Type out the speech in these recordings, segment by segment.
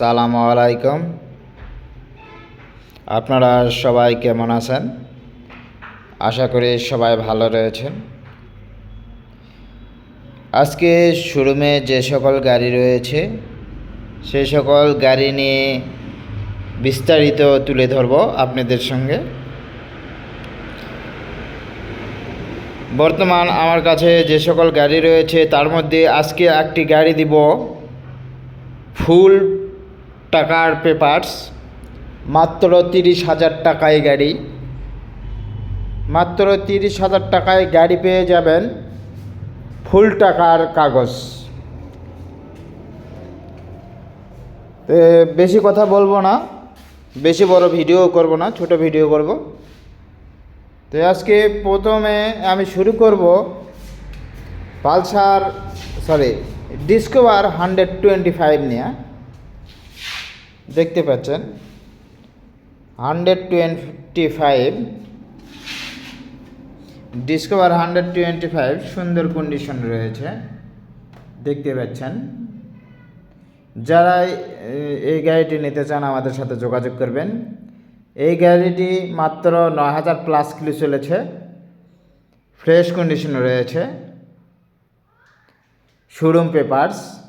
সালামু আলাইকুম। আপনারা সবাই কেমন আছেন? আশা করি সবাই ভালো রয়েছেন। আজকে শোরুমে যে সকল গাড়ি রয়েছে সেই সকল গাড়ি নিয়ে বিস্তারিত তুলে ধরব আপনাদের সঙ্গে। বর্তমান আমার কাছে যে সকল গাড়ি রয়েছে, তার মধ্যে আজকে একটি গাড়ি দিব ফুল টাকার পেপারস। মাত্র তিরিশ হাজার টাকায় গাড়ি। মাত্র তিরিশ হাজার টাকায় গাড়ি পেয়ে যাবেন ফুল টাকার কাগজ। বেশি কথা বলব না, বেশি বড় ভিডিও করব না, ছোট ভিডিও করব। তো আজকে প্রথমে আমি শুরু করব Pulsar sorry Discover hundred twenty five নিয়ে। দেখতে পাচ্ছেন। Hundred twenty five Discover hundred twenty five সুন্দর কন্ডিশন রয়েছে। দেখতে পাচ্ছেন। যারা এই- গাড়িটি নিতে চান আমাদের সাথে যোগাযোগ করবেন। এই গাড়িটি মাত্র নয় হাজার প্লাস কিলো চলেছে। ফ্রেশ কন্ডিশন রয়েছে। শোরুম পেপারস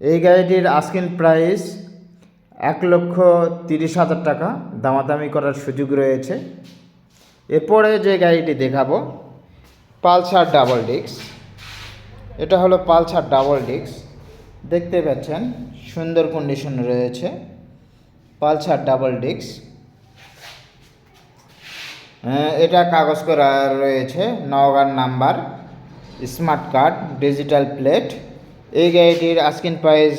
এই গাড়িটির আস্কিন প্রাইস এক লক্ষ তিরিশ হাজার টাকা। দামাদামি করার সুযোগ রয়েছে। এরপরে যে গাড়িটি দেখাবো পালসার ডাবল ডিক্স এটা হলো পালসার ডাবল ডিক্স দেখতে পাচ্ছেন সুন্দর কন্ডিশন রয়েছে। পালসার ডাবল ডিক্স হ্যাঁ, এটা কাগজ করা রয়েছে নওগাঁর number. Smart card digital plate. এই গাড়িটির আস্কিন প্রাইস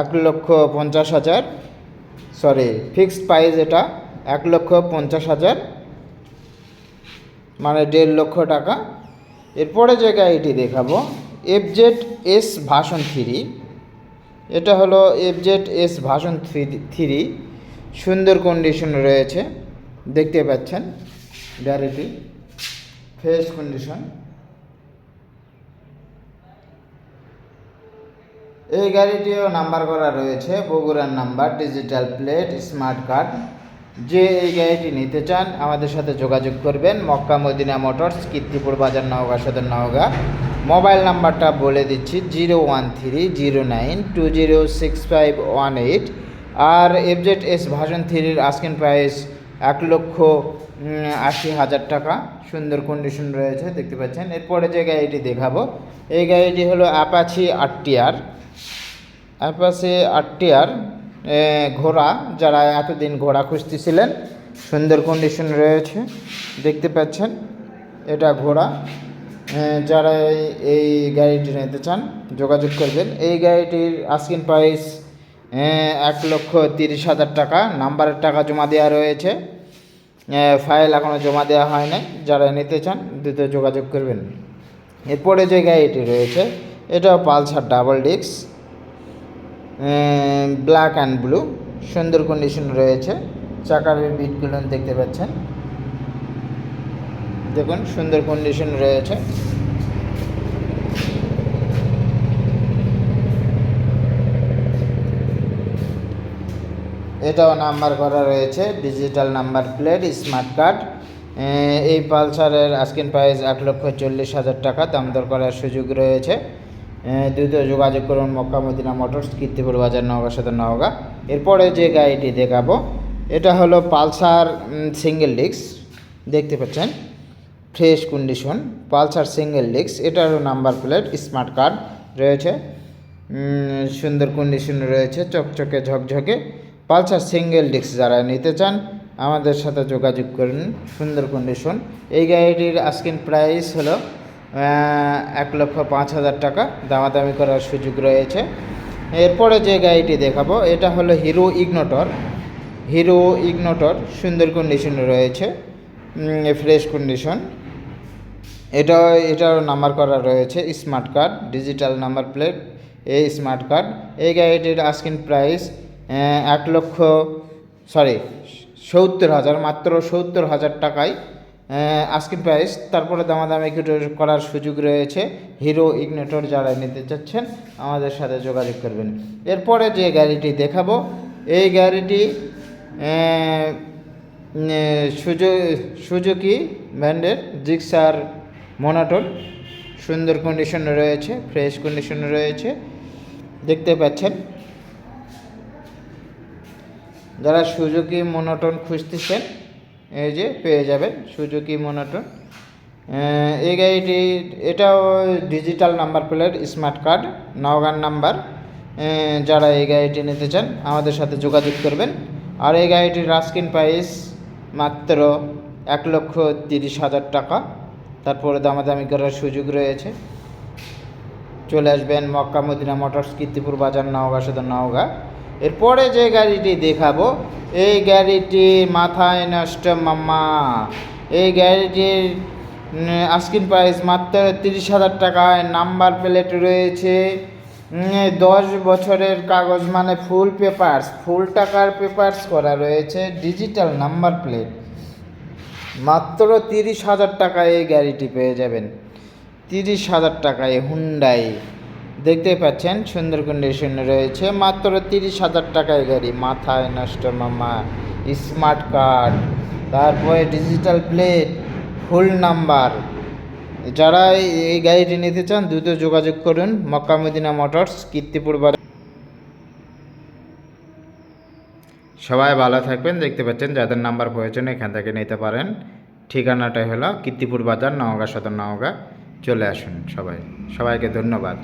এক লক্ষ পঞ্চাশ হাজার সরি ফিক্সড প্রাইস এটা এক লক্ষ পঞ্চাশ হাজার মানে দেড় লক্ষ টাকা। এরপরে যে গাড়িটি দেখাবো এফজেড এস ভাষণ থ্রি এটা হলো FZ S version three three সুন্দর কন্ডিশন রয়েছে, দেখতে পাচ্ছেন গাড়িটি ফ্রেশ কন্ডিশন এই গাড়িটিও নাম্বার করা রয়েছে, বগুড়ার number digital plate smart card যে এই গাড়িটি নিতে চান, আমাদের সাথে যোগাযোগ করবেন। মক্কা মদিনা মোটরস, কীর্তিপুর বাজার, নওগাঁ সদর, নওগাঁ। মোবাইল নাম্বারটা বলে দিচ্ছি, zero one three, zero nine, two zero six five one eight. আর এফজেড এস ভাষণ থ্রির আস্কিন প্রাইস এক লক্ষ আশি হাজার টাকা। সুন্দর কন্ডিশন রয়েছে, দেখতে পাচ্ছেন। এরপরে যে গাড়িটি দেখাবো, এই গাড়িটি হলো অ্যাপাচি আরটিআর অ্যাপাচি আরটিআর ঘোড়া যারা এতদিন ঘোড়া খুঁজতেছিলেন, সুন্দর কন্ডিশন রয়েছে, দেখতে পাচ্ছেন, এটা ঘোড়া। যারা এই- এই গাড়িটি নিতে চান, যোগাযোগ করবেন। এই গাড়িটির আস্কিন প্রাইস এক লক্ষ তিরিশ হাজার টাকা। নাম্বারের টাকা জমা দেওয়া রয়েছে। ফাইল এখনও জমা দেওয়া হয় নাই। যারা নিতে চান, দ্রুত যোগাযোগ করবেন। এরপরে যে গাড়িটি রয়েছে এটা Pulsar double disc black and blue সুন্দর কন্ডিশন রয়েছে। চাকার বিটগুলো দেখতে পাচ্ছেন। দেখুন, সুন্দর কন্ডিশন রয়েছে। এটাও নাম্বার করা রয়েছে digital number plate smart card এই পালসারের আস্কিন প্রাইস এক লক্ষ চল্লিশ হাজার টাকা, দাম দর করার সুযোগ রয়েছে। দ্রুত যোগাযোগ করুন, মক্কা, মদিনা, মোটরস, কীর্তিপুর বাজার, নওগাঁ সাথে নওগাঁ। এরপরে যে গাড়িটি দেখাবো, এটা হলো পালসার সিঙ্গেল ডিস্ক দেখতে পাচ্ছেন? Fresh condition Pulsar single disc এটারও নাম্বার প্লেট স্মার্ট কার্ড রয়েছে। সুন্দর কন্ডিশন রয়েছে, চকচকে, ঝকঝকে। পালসার সিঙ্গেল ডিস্ক যারা নিতে চান, আমাদের সাথে যোগাযোগ করুন, সুন্দর কন্ডিশন এই গাড়িটির আস্কিন প্রাইস হলো এক লক্ষ পাঁচ হাজার টাকা দামাদামি করার সুযোগ রয়েছে। এরপরে যে গাড়িটি দেখাবো, এটা হলো হিরো ইগনোটর। হিরো ইগনোটর সুন্দর কন্ডিশন রয়েছে ফ্রেশ কন্ডিশন এটা, এটার নাম্বার করা রয়েছে smart card digital number plate এই স্মার্ট কার্ড এই গাড়িটির আস্কিন প্রাইস এক লক্ষ সরি সত্তর হাজার, মাত্র সত্তর হাজার টাকায় আস্কিন প্রাইস। তারপরে দামাদামি একটু করার সুযোগ রয়েছে। হিরো ইগনেটর যারা নিতে চাচ্ছেন, আমাদের সাথে যোগাযোগ করবেন। এরপরে যে গাড়িটি দেখাবো, এই গাড়িটি সুজুকি ব্র্যান্ডের জিক্সার মোনাটন। সুন্দর কন্ডিশনে রয়েছে ফ্রেশ কন্ডিশনে রয়েছে। দেখতে পাচ্ছেন। যারা সুজুকি মোনোটন খুঁজতেছেন এই যে পেয়ে যাবেন, সুজুকি মোনোটন। এই গাড়িটি, এটাও digital number plate, smart card, Naogaon number. যারা এই গাড়িটি নিতে চান, আমাদের সাথে যোগাযোগ করবেন। আর এই গাড়িটির রাস্কিন প্রাইস মাত্র এক লক্ষ তিরিশ হাজার টাকা। তারপরে দামাদামি করার সুযোগ রয়েছে। চলে আসবেন মক্কা মদিনা মোটরস কীর্তিপুর বাজার, নওগাঁ, সদর নওগাঁ। এরপরে যে গাড়িটি দেখাবো, এই গাড়িটি মাথায় নষ্ট, মাম্মা। এই গাড়িটির আস্কিন প্রাইস মাত্র তিরিশ হাজার টাকায় নাম্বার প্লেট রয়েছে। দশ বছরের কাগজ মানে ফুল পেপারস, ফুল টাকার পেপারস করা রয়েছে ডিজিটাল নাম্বার প্লেট। মাত্র তিরিশ হাজার টাকায় এই গাড়িটি পেয়ে যাবেন। তিরিশ হাজার টাকায় হুন্ডাই দেখতে পাচ্ছেন, সুন্দর কন্ডিশনে রয়েছে। মাত্র তিরিশ হাজার টাকায় গাড়ি, মাথায় নষ্ট মামা স্মার্ট কার্ড তারপরে ডিজিটাল প্লেট ফুল নাম্বার যারা এই- গাড়িটি নিতে চান, দ্রুত যোগাযোগ করুন, মক্কা মদিনা মোটরস, কীর্তিপুর বাজার। সবাই ভালো থাকবেন। দেখতে পাচ্ছেন, যাদের নাম্বার প্রয়োজন, এখান থেকে নিতে পারেন। ঠিকানাটা হলো কীর্তিপুর বাজার, নওগাঁ সদর নওগাঁ। চলে আসুন সবাই। সবাইকে ধন্যবাদ।